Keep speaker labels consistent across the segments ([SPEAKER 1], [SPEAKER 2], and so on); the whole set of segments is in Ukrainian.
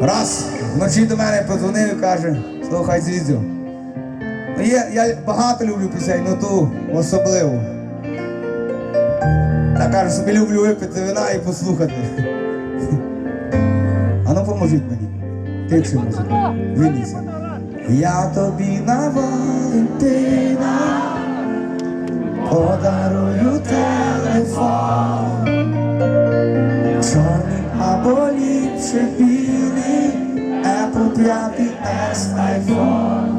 [SPEAKER 1] Раз вночі до мене подзвонив і каже, слухай Зізю, ну є, я багато люблю пісень, ну ту особливу. Та каже, собі люблю випити вина і послухати. А ну поможіть мені. Тихше музика. Вінніться. Я тобі на Валентина подарую білий Apple 5S iPhone.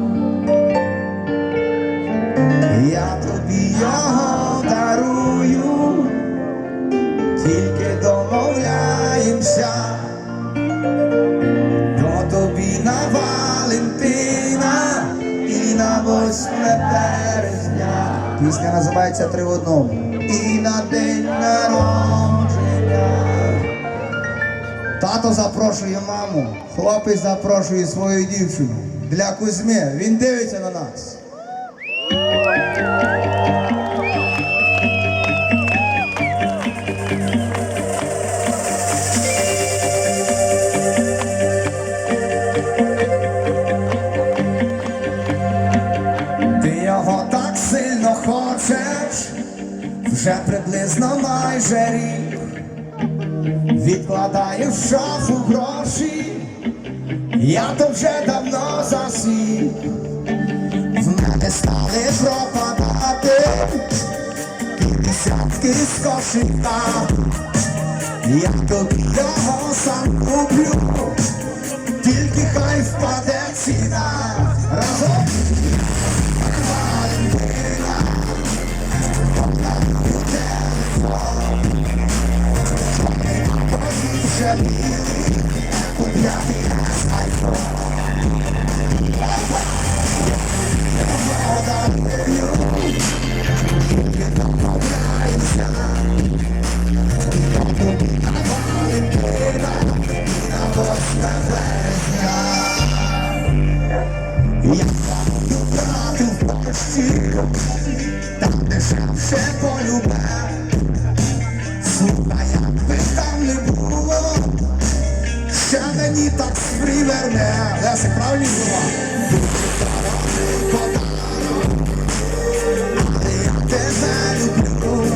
[SPEAKER 1] Я тобі його дарую, тільки домовляємося, то тобі на Валентина і на 8 березня. Пісня називається Три в одному. І на день Тато запрошує маму, хлопець запрошує свою дівчину. Для Кузьми. Він дивиться на нас. Ти його так сильно хочеш, вже приблизно майже рік. Відкладаєш в шафу гроші, я то вже давно засів. В мене стали пропадати десятки з кошика. Я тобі його сам куплю, тільки хай впаде ціна. Разом дешевше полюбе. Слухай, там не було, ще мені так приверне. Лесик, правильні слова? Але тебе люблю.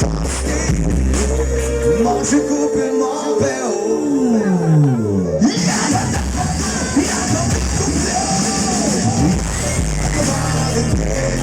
[SPEAKER 1] Шостий, може купимо БУ. Yeah.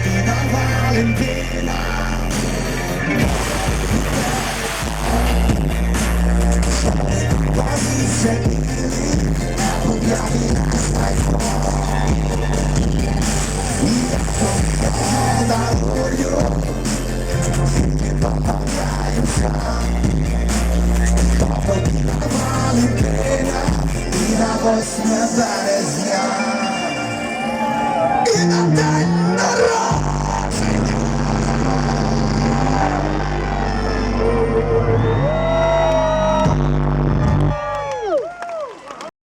[SPEAKER 1] Я тобі на Валентина.